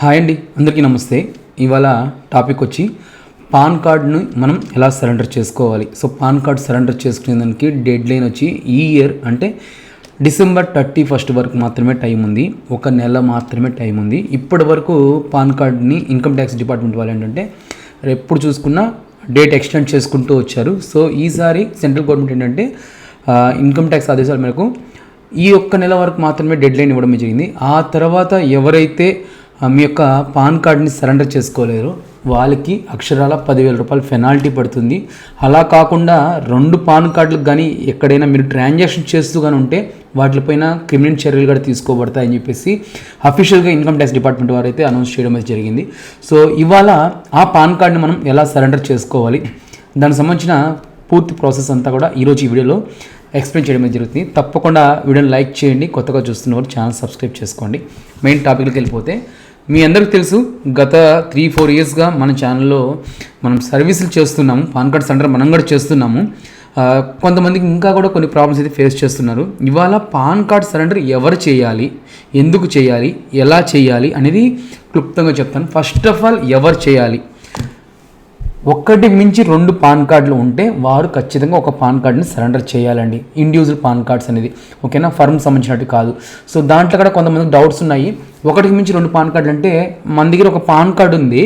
Hi అండి అందరికీ నమస్తే. ఇవాళ టాపిక్ వచ్చి పాన్ కార్డ్ను మనం ఎలా సరెండర్ చేసుకోవాలి. సో పాన్ కార్డ్ సరెండర్ చేసుకునే దానికి డెడ్ లైన్ వచ్చి ఈ ఇయర్ అంటే డిసెంబర్ థర్టీ ఫస్ట్ వరకు మాత్రమే టైం ఉంది. ఒక నెల మాత్రమే టైం ఉంది. ఇప్పటి వరకు పాన్ కార్డ్ని ఇన్కమ్ ట్యాక్స్ డిపార్ట్మెంట్ వాళ్ళు ఏంటంటే ఎప్పుడు చూసుకున్నా డేట్ ఎక్స్టెండ్ చేసుకుంటూ వచ్చారు. సో ఈసారి సెంట్రల్ గవర్నమెంట్ ఏంటంటే ఇన్కమ్ ట్యాక్స్ ఆదేశాల మేరకు ఈ ఒక్క నెల వరకు మాత్రమే డెడ్ లైన్ ఇవ్వడం జరిగింది. ఆ తర్వాత ఎవరైతే మీ యొక్క పాన్ కార్డ్ని సరెండర్ చేసుకోలేరు. వాళ్ళకి అక్షరాల పదివేల రూపాయలు పెనాల్టీ పడుతుంది. అలా కాకుండా రెండు పాన్ కార్డులకు కానీ ఎక్కడైనా మీరు ట్రాన్సాక్షన్ చేస్తూ కానీ ఉంటే వాటిపైన క్రిమినల్ చర్యలు కూడా తీసుకోబడతాయని చెప్పేసి అఫీషియల్గా ఇన్కమ్ ట్యాక్స్ డిపార్ట్మెంట్ వారు అయితే అనౌన్స్ చేయడం అయితే జరిగింది. సో ఇవాళ ఆ పాన్ కార్డ్ని మనం ఎలా సరెండర్ చేసుకోవాలి? దానికి సంబంధించిన పూర్తి ప్రాసెస్ అంతా కూడా ఈరోజు ఈ వీడియోలో ఎక్స్ప్లెయిన్ చేయడం జరుగుతుంది. తప్పకుండా వీడియోని లైక్ చేయండి. కొత్తగా చూస్తున్న వారు ఛానల్ సబ్స్క్రైబ్ చేసుకోండి. మెయిన్ టాపిక్కి వెళ్ళిపోతే మీ అందరికీ తెలుసు గత త్రీ ఫోర్ ఇయర్స్గా మన ఛానల్లో మనం సర్వీసులు చేస్తున్నాము పాన్ కార్డ్ సెంటర్ మనం కూడా చేస్తున్నాము. కొంతమందికి ఇంకా కూడా కొన్ని ప్రాబ్లమ్స్ అయితే ఫేస్ చేస్తున్నారు. ఇవాళ పాన్ కార్డ్ సరెండర్ ఎవరు చేయాలి ఎందుకు చేయాలి ఎలా చేయాలి అనేది క్లుప్తంగా చెప్తాను. ఫస్ట్ ఆఫ్ ఆల్ ఎవరు చేయాలి? ఒక్కటి మించి రెండు పాన్ కార్డులు ఉంటే వారు ఖచ్చితంగా ఒక పాన్ కార్డ్ని సరెండర్ చేయాలండి. ఇండివిజువల్ పాన్ కార్డ్స్ అనేది. ఓకేనా? ఫర్మ్ సంబంధించినట్టు కాదు. సో దాంట్లో కూడా కొంతమంది డౌట్స్ ఉన్నాయి. ఒకటికి మించి రెండు పాన్ కార్డులు అంటే మన దగ్గర ఒక పాన్ కార్డు ఉంది.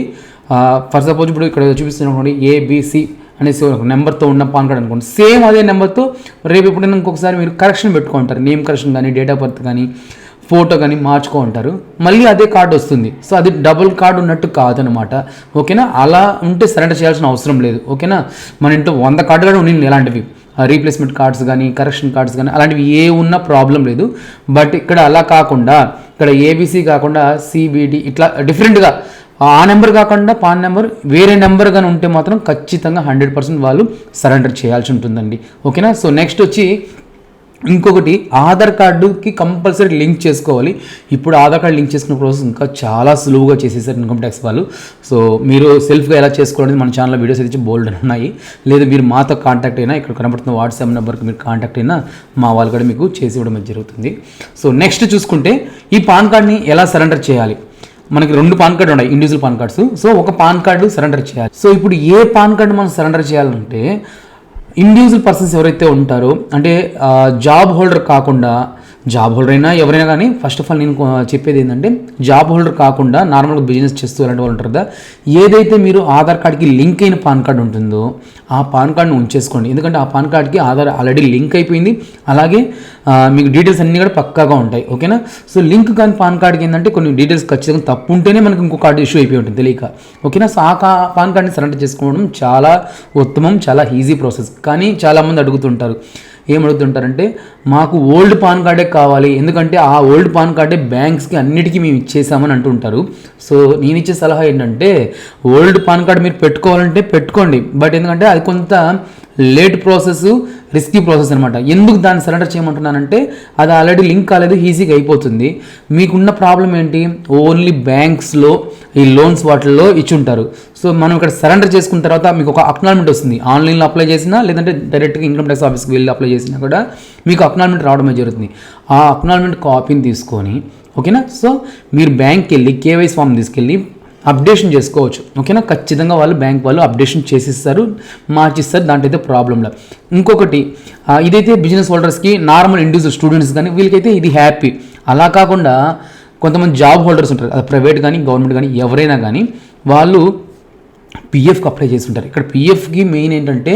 ఫర్ సపోజ్ ఇప్పుడు ఇక్కడ చూపిస్తున్నటువంటి ఏబిసి అనేసి ఒక నెంబర్తో ఉన్న పాన్ కార్డ్ అనుకోండి. సేమ్ అదే నెంబర్తో రేపు ఎప్పుడైనా ఇంకొకసారి మీరు కరెక్షన్ పెట్టుకుంటారు. నేమ్ కరెక్షన్ కానీ డేట్ ఆఫ్ బర్త్ కానీ ఫోటో కానీ మార్చుకో ఉంటారు మళ్ళీ అదే కార్డు వస్తుంది. సో అది డబుల్ కార్డు ఉన్నట్టు కాదనమాట. ఓకేనా? అలా ఉంటే సరెండర్ చేయాల్సిన అవసరం లేదు. ఓకేనా? మన ఇంట్లో వంద కార్డు కూడా ఉండింది ఇలాంటివి. రీప్లేస్మెంట్ కార్డ్స్ కానీ కరెక్షన్ కార్డ్స్ కానీ అలాంటివి ఏ ఉన్నా ప్రాబ్లం లేదు. బట్ ఇక్కడ అలా కాకుండా ఇక్కడ ఏబీసీ కాకుండా సిబిడి ఇట్లా డిఫరెంట్గా ఆ నెంబర్ కాకుండా పాన్ నెంబర్ వేరే నెంబర్ కానీ ఉంటే మాత్రం ఖచ్చితంగా హండ్రెడ్ పర్సెంట్ వాళ్ళు సరెండర్ చేయాల్సి ఉంటుందండి. ఓకేనా? సో నెక్స్ట్ వచ్చి ఇంకొకటి ఆధార్ కార్డుకి కంపల్సరీ లింక్ చేసుకోవాలి. ఇప్పుడు ఆధార్ కార్డు లింక్ చేసుకున్న ప్రాసెస్ ఇంకా చాలా సులువుగా చేసేసారు ఇన్కమ్ ట్యాక్స్ వాళ్ళు. సో మీరు సెల్ఫ్గా ఎలా చేసుకోవడం మన ఛానల్లో వీడియోస్ అయితే బోల్డ్ ఉన్నాయి. లేదా మీరు మాతో కాంటాక్ట్ అయినా ఇక్కడ కనబడుతున్న వాట్సాప్ నెంబర్కి మీరు కాంటాక్ట్ అయినా మా వాళ్ళు కూడా మీకు చేసి ఇవ్వడం జరుగుతుంది. సో నెక్స్ట్ చూసుకుంటే ఈ పాన్ కార్డ్ని ఎలా సరెండర్ చేయాలి? మనకి రెండు పాన్ కార్డు ఉన్నాయి ఇండివిజువల్ పాన్ కార్డ్స్. సో ఒక పాన్ కార్డు సరెండర్ చేయాలి. సో ఇప్పుడు ఏ పాన్ కార్డు మనం సరెండర్ చేయాలంటే ఇండివిజువల్ పర్సన్స్ ఎవరైతే ఉంటారో అంటే జాబ్ హోల్డర్ కాకుండా జాబ్ హోల్డర్ అయినా ఎవరైనా కానీ ఫస్ట్ ఆఫ్ ఆల్ నేను చెప్పేది ఏంటంటే జాబ్ హోల్డర్ కాకుండా నార్మల్గా బిజినెస్ చేస్తూ అలాంటి వాళ్ళు ఉంటారు కదా ఏదైతే మీరు ఆధార్ కార్డ్కి లింక్ అయిన పాన్ కార్డు ఉంటుందో ఆ పాన్ కార్డ్ని ఉంచేసుకోండి. ఎందుకంటే ఆ పాన్ కార్డ్కి ఆధార్ ఆల్రెడీ లింక్ అయిపోయింది. అలాగే మీకు డీటెయిల్స్ అన్నీ కూడా పక్కాగా ఉంటాయి. ఓకేనా సో లింక్ కానీ పాన్ కార్డ్కి ఏంటంటే కొన్ని డీటెయిల్స్ ఖచ్చితంగా తప్పు ఉంటేనే మనకి ఇంకో కార్డు ఇష్యూ అయిపోయి ఉంటుంది తెలియక. ఓకేనా సో ఆ కా- పాన్ కార్డ్ని సరెండర్ చేసుకోవడం చాలా ఉత్తమం చాలా ఈజీ ప్రాసెస్ కానీ చాలామంది అడుగుతుంటారు ఏం అడుగుతుంటారంటే మాకు ఓల్డ్ పాన్ కార్డే కావాలి. ఎందుకంటే ఆ ఓల్డ్ పాన్ కార్డే బ్యాంక్స్కి అన్నిటికీ మేము ఇచ్చేసామని అంటుంటారు. సో నేను ఇచ్చే సలహా ఏంటంటే ఓల్డ్ పాన్ కార్డ్ మీరు పెట్టుకోవాలంటే పెట్టుకోండి. బట్ ఎందుకంటే అది కొంత లేట్ ప్రాసెస్ రిస్కీ ప్రాసెస్ అనమాట ఎందుకు దాన్ని సరెండర్ చేయమంటున్నానంటే అది ఆల్రెడీ లింక్ కాలేదు ఈజీగా అయిపోతుంది. మీకున్న ప్రాబ్లం ఏంటి? ఓన్లీ బ్యాంక్స్లో ఈ లోన్స్ వాటిల్లో ఇచ్చుంటారు. సో మనం ఇక్కడ సరెండర్ చేసుకున్న తర్వాత మీకు ఒక అక్నాల్మెంట్ వస్తుంది. ఆన్లైన్లో అప్లై చేసినా లేదంటే డైరెక్ట్గా ఇన్కమ్ ట్యాక్స్ ఆఫీస్కి వెళ్ళి అప్లై చేసినా కూడా మీకు అక్నాల్మెంట్ రావడమే జరుగుతుంది. ఆ అక్నాల్మెంట్ కాపీని తీసుకొని ఓకేనా సో మీరు బ్యాంక్కి వెళ్ళి కేవైసీ ఫామ్ తీసుకెళ్ళి అప్డేషన్ చేసుకోవచ్చు. ఓకేనా? ఖచ్చితంగా వాళ్ళు బ్యాంక్ వాళ్ళు అప్డేషన్ చేసిస్తారు మార్చిస్తారు దాంట్లో అయితే ప్రాబ్లం లేదు. ఇంకొకటి ఇదైతే బిజినెస్ హోల్డర్స్కి నార్మల్ ఇండివిజువల్ స్టూడెంట్స్ కానీ వీళ్ళకైతే ఇది హ్యాపీ అలా కాకుండా కొంతమంది జాబ్ హోల్డర్స్ ఉంటారు. అది ప్రైవేట్ కానీ గవర్నమెంట్ కానీ ఎవరైనా కానీ వాళ్ళు పిఎఫ్కి అప్లై చేసి ఉంటారు. ఇక్కడ పిఎఫ్కి మెయిన్ ఏంటంటే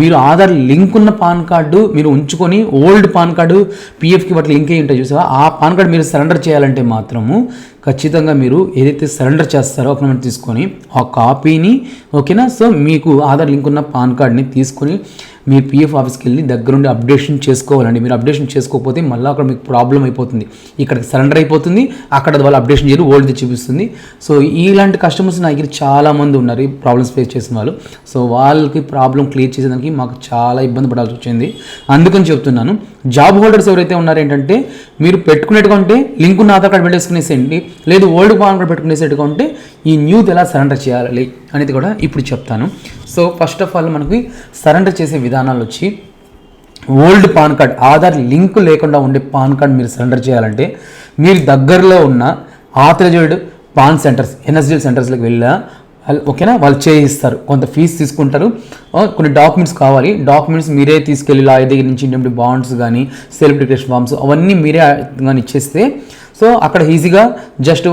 మీరు ఆధార్ లింక్ ఉన్న పాన్ కార్డు మీరు ఉంచుకొని ఓల్డ్ పాన్ కార్డు పిఎఫ్కి వాటి లింక్ అయ్యి ఉంటాయి చూసావా? ఆ పాన్ కార్డు మీరు సరెండర్ చేయాలంటే మాత్రము ఖచ్చితంగా మీరు ఏదైతే సరెండర్ చేస్తారో అప్లిమెంట్ తీసుకొని ఆ కాపీని ఓకేనా సో మీకు ఆధార్ లింక్ ఉన్న పాన్ కార్డ్ని తీసుకొని మీ పిఎఫ్ ఆఫీస్కి వెళ్ళి దగ్గరుండి అప్డేషన్ చేసుకోవాలండి. మీరు అప్డేషన్ చేసుకోకపోతే మళ్ళీ అక్కడ మీకు ప్రాబ్లం అయిపోతుంది. ఇక్కడికి సరెండర్ అయిపోతుంది. అక్కడ వాళ్ళు అప్డేషన్ చేయరు ఓల్డ్ది చూపిస్తుంది. సో ఇలాంటి కస్టమర్స్ నా దగ్గర చాలామంది ఉన్నారు ఈ ప్రాబ్లమ్స్ ఫేస్ చేసిన వాళ్ళు. సో వాళ్ళకి ప్రాబ్లం క్లియర్ చేసేదానికి మాకు చాలా ఇబ్బంది పడాల్సి వచ్చింది. అందుకని చెప్తున్నాను జాబ్ హోల్డర్స్ ఎవరైతే ఉన్నారో ఏంటంటే మీరు పెట్టుకునేట్టుగా ఉంటే లింక్ ఉన్న ఆధార్ కార్డ్ పెట్టేసుకునేసేయండి. లేదు ఓల్డ్ పాన్ పెట్టుకునేసేట్టుగా ఉంటే ఈ న్యూది ఎలా సరెండర్ చేయాలి అనేది కూడా ఇప్పుడు చెప్తాను. సో ఫస్ట్ ఆఫ్ ఆల్ మనకి సరెండర్ చేసే విధానాలు వచ్చి old PAN card Aadhaar link లేకుండా ఉండే పాన్ కార్డ్ మీరు సరెండర్ చేయాలంటే మీరు దగ్గరలో ఉన్న ఆథరైజ్డ్ పాన్ సెంటర్స్ ఎన్ఎస్డిఎల్ సెంటర్స్లోకి వెళ్ళా వాళ్ళు- ఓకేనా? వాళ్ళు చేయిస్తారు. కొంత ఫీజు తీసుకుంటారు. కొన్ని డాక్యుమెంట్స్ కావాలి. డాక్యుమెంట్స్ మీరే తీసుకెళ్ళి లాయర్ దగ్గర నుంచి బాండ్స్ కానీ సెల్ఫ్ డిక్లరేషన్ ఫామ్స్ అవన్నీ మీరే కానీ ఇచ్చేస్తే సో అక్కడ ఈజీగా జస్ట్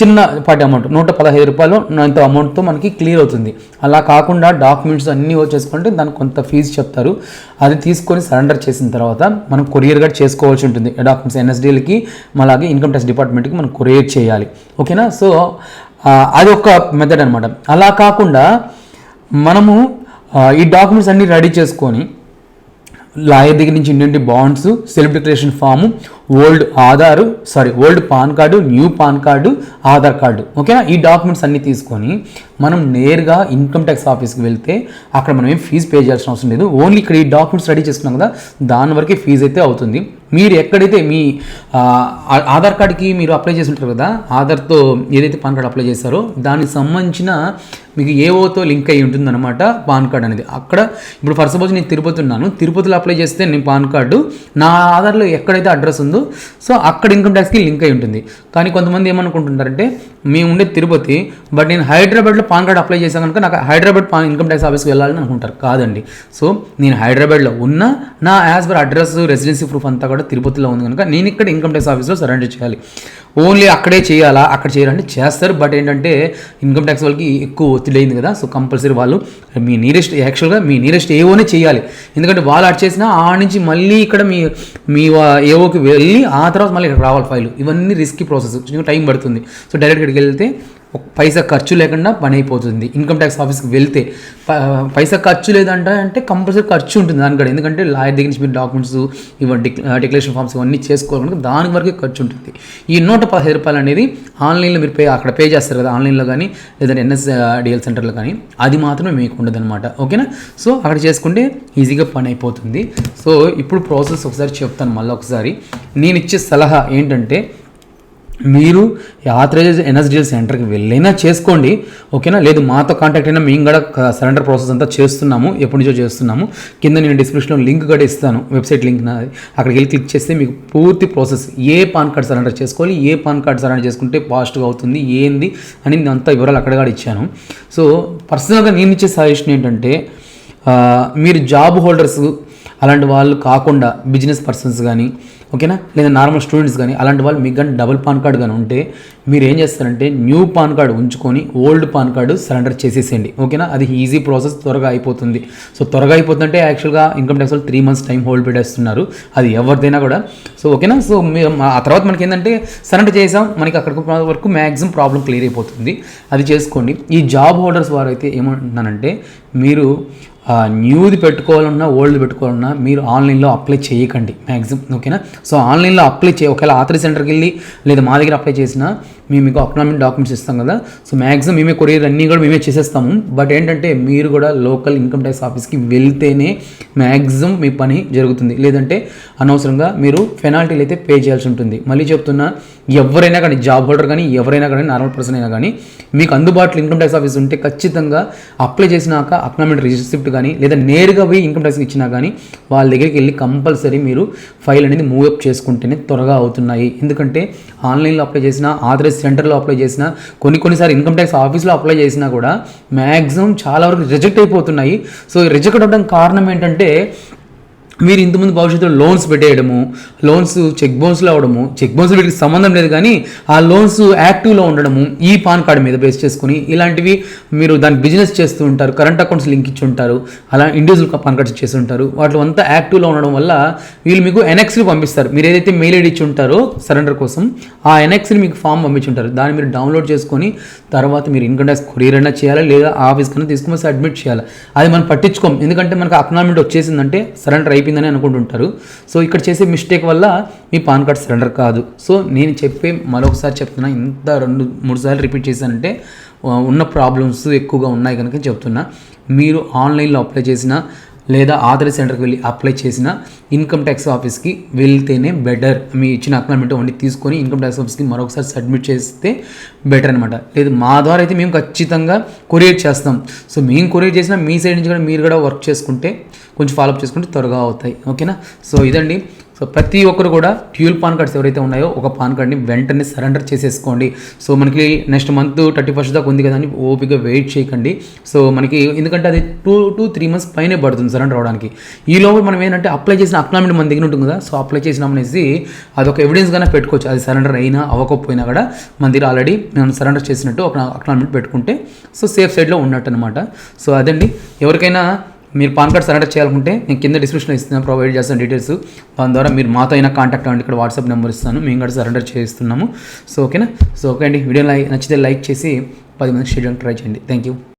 చిన్న పాటి అమౌంట్ నూట పదహైదు రూపాయలు ఇంత అమౌంట్తో మనకి క్లియర్ అవుతుంది. అలా కాకుండా డాక్యుమెంట్స్ అన్నీ వచ్చేసుకుంటే దానికి కొంత ఫీజు చెప్తారు. అది తీసుకొని సరెండర్ చేసిన తర్వాత మనం కొరియర్గా చేసుకోవాల్సి ఉంటుంది. డాక్యుమెంట్స్ ఎన్ఎస్డిఎల్కి అలాగే ఇన్కమ్ ట్యాక్స్ డిపార్ట్మెంట్కి మనం కొరియర్ చేయాలి. ఓకేనా సో అది ఒక మెథడ్ అనమాట అలా కాకుండా మనము ఈ డాక్యుమెంట్స్ అన్నీ రెడీ చేసుకొని లాయర్ దగ్గర నుంచి ఇంటి bonds self declaration form old Aadhaar sorry old PAN card new PAN card Aadhaar card ఓకేనా ఈ డాక్యుమెంట్స్ అన్నీ తీసుకొని మనం నేరుగా ఇన్కమ్ ట్యాక్స్ ఆఫీస్కి వెళ్తే అక్కడ మనం ఏం ఫీజు పే చేయాల్సిన అవసరం లేదు. ఓన్లీ ఇక్కడ ఈ డాక్యుమెంట్స్ రెడీ చేసుకున్నాం కదా దాని వరకే ఫీజు అయితే అవుతుంది. మీరు ఎక్కడైతే మీ ఆధార్ కార్డ్కి మీరు అప్లై చేసి ఉంటారు కదా ఆధార్తో ఏదైతే పాన్ కార్డు అప్లై చేశారో దానికి సంబంధించిన మీకు ఏఓతో లింక్ అయి ఉంటుందన్నమాట పాన్ కార్డ్ అనేది. అక్కడ ఇప్పుడు ఫర్ సపోజ్ నేను తిరుపతి ఉన్నాను తిరుపతిలో అప్లై చేస్తే నేను పాన్ కార్డు నా ఆధార్లో ఎక్కడైతే అడ్రస్ ఉందో సో అక్కడ ఇన్కమ్ ట్యాక్స్కి లింక్ అయి ఉంటుంది. కానీ కొంతమంది ఏమనుకుంటుంటారంటే మేము ఉండే తిరుపతి బట్ నేను హైదరాబాద్లో పాన్ కార్డ్ అప్లై చేశాను కనుక నాకు హైదరాబాద్ పాన్ ఇన్కమ్ ట్యాక్స్ ఆఫీస్కి వెళ్ళాలని అనుకుంటారు. కాదండి. సో నేను హైదరాబాద్లో ఉన్న నా as per address residency proof అంతా కూడా తిరుపతిలో ఉంది కనుక నేను ఇక్కడ ఇన్కమ్ ట్యాక్స్ ఆఫీస్లో సరెండర్ చేయాలి. ఓన్లీ అక్కడే చేయాలా అక్కడ చేయాలంటే చేస్తారు. బట్ ఏంటంటే ఇన్కమ్ ట్యాక్స్ వాళ్ళకి ఎక్కువ ఒత్తిడి అయింది కదా సో కంపల్సరీ వాళ్ళు మీ నీరెస్ట్ యాక్చువల్గా మీ నీరెస్ట్ ఏవోనే చేయాలి. ఎందుకంటే వాళ్ళు అట్ చేసినా ఆ నుంచి మళ్ళీ ఇక్కడ మీ మీ ఏవోకి వెళ్ళి ఆ తర్వాత మళ్ళీ ఇక్కడ రావాలి ఫైల్ ఇవన్నీ రిస్కీ ప్రాసెస్ టైం పడుతుంది. సో డైరెక్ట్ ఇక్కడికి వెళ్తే పైసా ఖర్చు లేకుండా పని అయిపోతుంది. ఇన్కమ్ ట్యాక్స్ ఆఫీస్కి వెళ్తే పైసా ఖర్చు లేదంటే అంటే కంపల్సరీ ఖర్చు ఉంటుంది దాని ఎందుకంటే లాయర్ దగ్గర నుంచి మీరు డాక్యుమెంట్స్ ఇవన్నీ డిక్లరేషన్ ఫామ్స్ ఇవన్నీ చేసుకోవాలి దాని వరకే ఖర్చు ఉంటుంది. ఈ నూట పదహైదు రూపాయలు అనేది ఆన్లైన్లో మీరు పే అక్కడ పే చేస్తారు కదా ఆన్లైన్లో కానీ లేదంటే ఎన్ఎస్ డిఎల్ సెంటర్లో కానీ అది మాత్రమే మీకు ఉండదు అనమాట ఓకేనా? సో అక్కడ చేసుకుంటే ఈజీగా పని అయిపోతుంది. సో ఇప్పుడు ప్రాసెస్ ఒకసారి చెప్తాను మళ్ళీ ఒకసారి. నేను ఇచ్చే సలహా ఏంటంటే మీరు ఆథరైజ్ ఎన్ఎస్డిఎల్ సెంటర్కి వెళ్ళైనా చేసుకోండి ఓకేనా? లేదు మాతో కాంటాక్ట్ అయినా మేము కూడా సరెండర్ ప్రాసెస్ అంతా చేస్తున్నాము ఎప్పటి నుంచో చేస్తున్నాము. కింద నేను డిస్క్రిప్షన్లో లింక్ కూడా ఇస్తాను వెబ్సైట్ లింక్ నాది. అక్కడికి వెళ్ళి క్లిక్ చేస్తే మీకు పూర్తి ప్రాసెస్ ఏ పాన్ కార్డ్ సరెండర్ చేసుకోవాలి ఏ పాన్ కార్డ్ సరెండర్ చేసుకుంటే ఫాస్ట్గా అవుతుంది ఏంది అని నేను వివరాలు అక్కడ కూడా ఇచ్చాను. సో పర్సనల్గా నేను ఇచ్చే సజెషన్ ఏంటంటే మీరు జాబ్ హోల్డర్స్ అలాంటి వాళ్ళు కాకుండా బిజినెస్ పర్సన్స్ కానీ ఓకేనా? లేదా నార్మల్ స్టూడెంట్స్ కానీ అలాంటి వాళ్ళు మీకు కానీ డబుల్ పాన్ కార్డ్ కానీ ఉంటే మీరు ఏం చేస్తారంటే న్యూ పాన్ కార్డు ఉంచుకొని ఓల్డ్ పాన్ కార్డు సరెండర్ చేసేసేయండి. ఓకేనా? అది ఈజీ ప్రాసెస్ త్వరగా అయిపోతుంది. సో త్వరగా అయిపోతుందంటే యాక్చువల్గా ఇన్కమ్ ట్యాక్స్ వాళ్ళు త్రీ మంత్స్ టైం హోల్డ్ పెట్టేస్తున్నారు. అది ఎవరిదైనా కూడా. సో ఓకేనా? సో మీ- ఆ తర్వాత మనకి ఏంటంటే సరెండర్ చేసాం మనకి అక్కడికి వరకు మ్యాక్సిమం ప్రాబ్లం క్లియర్ అయిపోతుంది. అది చేసుకోండి. ఈ జాబ్ హోల్డర్స్ వారు అయితే ఏమంటున్నానంటే మీరు న్యూది పెట్టుకోవాలన్నా ఓల్డ్ పెట్టుకోవాలన్నా మీరు ఆన్లైన్లో అప్లై చేయకండి మ్యాక్సిమం ఓకేనా? సో ఆన్లైన్లో అప్లై చే ఒకవేళ ఆథరీ సెంటర్కి వెళ్ళి లేదా మా దగ్గర అప్లై చేసినా మేము మీకు అకనామిక్ డాక్యుమెంట్స్ ఇస్తాం కదా. సో మ్యాక్సిమం మేమే కొరియర్ అన్నీ కూడా మేమే చేసేస్తాము. బట్ ఏంటంటే మీరు కూడా లోకల్ ఇన్కమ్ ట్యాక్స్ ఆఫీస్కి వెళ్తేనే మ్యాక్సిమం మీ పని జరుగుతుంది. లేదంటే అనవసరంగా మీరు పెనాల్టీలు అయితే పే చేయాల్సి ఉంటుంది. మళ్ళీ చెప్తున్నా ఎవరైనా కానీ జాబ్ హోల్డర్ కానీ ఎవరైనా కానీ నార్మల్ పర్సన్ అయినా కానీ మీకు అందుబాటులో ఇన్కమ్ ట్యాక్స్ ఆఫీస్ ఉంటే ఖచ్చితంగా అప్లై చేసినాక అకనామిక్ రిసిప్ట్ కానీ లేదా నేరుగా పోయి ఇన్కమ్ ట్యాక్స్ ఇచ్చినా కానీ వాళ్ళ దగ్గరికి వెళ్ళి కంపల్సరీ మీరు ఫైల్ అనేది మూవ్ అప్ చేసుకుంటేనే త్వరగా అవుతున్నాయి. ఎందుకంటే ఆన్లైన్లో అప్లై చేసిన ఆథరైజ్ సెంటర్లో అప్లై చేసినా కొన్ని కొన్నిసార్లు ఇన్కమ్ ట్యాక్స్ ఆఫీస్లో అప్లై చేసినా కూడా మ్యాక్సిమం చాలా వరకు రిజెక్ట్ అయిపోతున్నాయి. సో రిజెక్ట్ అవ్వడం కారణం ఏంటంటే మీరు ఇంతకుముందు భవిష్యత్తులో లోన్స్ పెట్టేయడము లోన్స్ చెక్ బౌన్స్లో అవ్వడము చెక్ బౌన్స్ వీటికి సంబంధం లేదు కానీ ఆ లోన్స్ యాక్టివ్లో ఉండడము ఈ పాన్ కార్డు మీద బేస్ చేసుకుని ఇలాంటివి మీరు దాని బిజినెస్ చేస్తూ ఉంటారు కరెంట్ అకౌంట్స్ లింక్ ఇచ్చి ఉంటారు అలా ఇండివిజువల్ పాన్ కార్డ్స్ చేసి ఉంటారు వాటిలో అంతా యాక్టివ్లో ఉండడం వల్ల వీళ్ళు మీకు ఎన్ఎక్స్ని పంపిస్తారు. మీరు ఏదైతే మెయిల్ ఐడి ఇచ్చి ఉంటారో సరెండర్ కోసం ఆ ఎన్ఎక్స్ని మీకు ఫామ్ పంపించుంటారు దాన్ని మీరు డౌన్లోడ్ చేసుకొని తర్వాత మీరు ఇన్కమ్ ట్యాక్స్ కొరియర్ అయినా చేయాలి లేదా ఆఫీస్ కన్నా తీసుకుని అడ్మిట్ చేయాలి అది మనం పట్టించుకోం. ఎందుకంటే మనకు అక్నాలమెంట్ వచ్చేసిందంటే సరెండర్ అయిపోయిందని అనుకుంటుంటారు. సో ఇక్కడ చేసే మిస్టేక్ వల్ల మీ పాన్ కార్డ్ సరెండర్ కాదు. సో నేను చెప్పే మరొకసారి చెప్తున్నా ఇంత రెండు మూడు సార్లు రిపీట్ చేశానంటే ఉన్న ప్రాబ్లమ్స్ ఎక్కువగా ఉన్నాయి కనుక చెప్తున్నా. మీరు ఆన్లైన్లో అప్లై చేసిన లేదా ఆధార్ సెంటర్కి వెళ్ళి అప్లై చేసిన ఇన్కమ్ ట్యాక్స్ ఆఫీస్కి వెళ్తేనే బెటర్. మీ ఇచ్చిన అక్నామెంట్ వండి తీసుకొని ఇన్కమ్ ట్యాక్స్ ఆఫీస్కి మరొకసారి సబ్మిట్ చేస్తే బెటర్ అనమాట లేదు మా ద్వారా అయితే మేము ఖచ్చితంగా కొరియర్ చేస్తాం. సో మేము కొరియర్ చేసినా మీ సైడ్ నుంచి కూడా మీరు కూడా వర్క్ చేసుకుంటే కొంచెం ఫాలోఅప్ చేసుకుంటే త్వరగా అవుతాయి. ఓకేనా? సో ఇదండి. సో ప్రతి ఒక్కరు కూడా ట్యూల్ పాన్ కార్డ్స్ ఎవరైతే ఉన్నాయో ఒక పాన్ కార్డ్ని వెంటనే సరెండర్ చేసేసుకోండి. సో మనకి నెక్స్ట్ మంత్ థర్టీ ఫస్ట్ దాకా ఉంది కదా అని ఓపిక వెయిట్ చేయకండి. సో మనకి ఎందుకంటే అది టూ టూ త్రీ మంత్స్ పైనే పడుతుంది సరెండర్ అవడానికి ఈ లోపల మనం ఏంటంటే అప్లై చేసిన అక్నామెంట్ మన దగ్గర ఉంటుంది కదా. సో అప్లై చేసినామనేసి అదొక ఎవిడెన్స్గానే పెట్టుకోవచ్చు. అది సరెండర్ అయినా అవ్వకపోయినా కూడా మన దగ్గర ఆల్రెడీ మనం సరెండర్ చేసినట్టు ఒక అక్నామెంట్ పెట్టుకుంటే సో సేఫ్ సైడ్లో ఉన్నట్టు అనమాట సో అదండి. ఎవరికైనా మీరు పాన్ కార్డ్ సరెండర్ చేయాలనుకుంటే నేను కింద డిస్క్రిప్షన్లో ఇస్తున్నాను ప్రొవైడ్ చేస్తాను డీటెయిల్స్. దాని ద్వారా మీరు మాతో అయినా కాంటాక్ట్ అవ్వండి. ఇక్కడ వాట్సాప్ నెంబర్ ఇస్తాను. మేము కూడా సరెండర్ చేస్తున్నాము సో ఓకేనా? సో ఓకే అండి. వీడియో లైక్ నచ్చితే లైక్ చేసి పది మంది షెడ్యూల్ ట్రై చేయండి. Thank you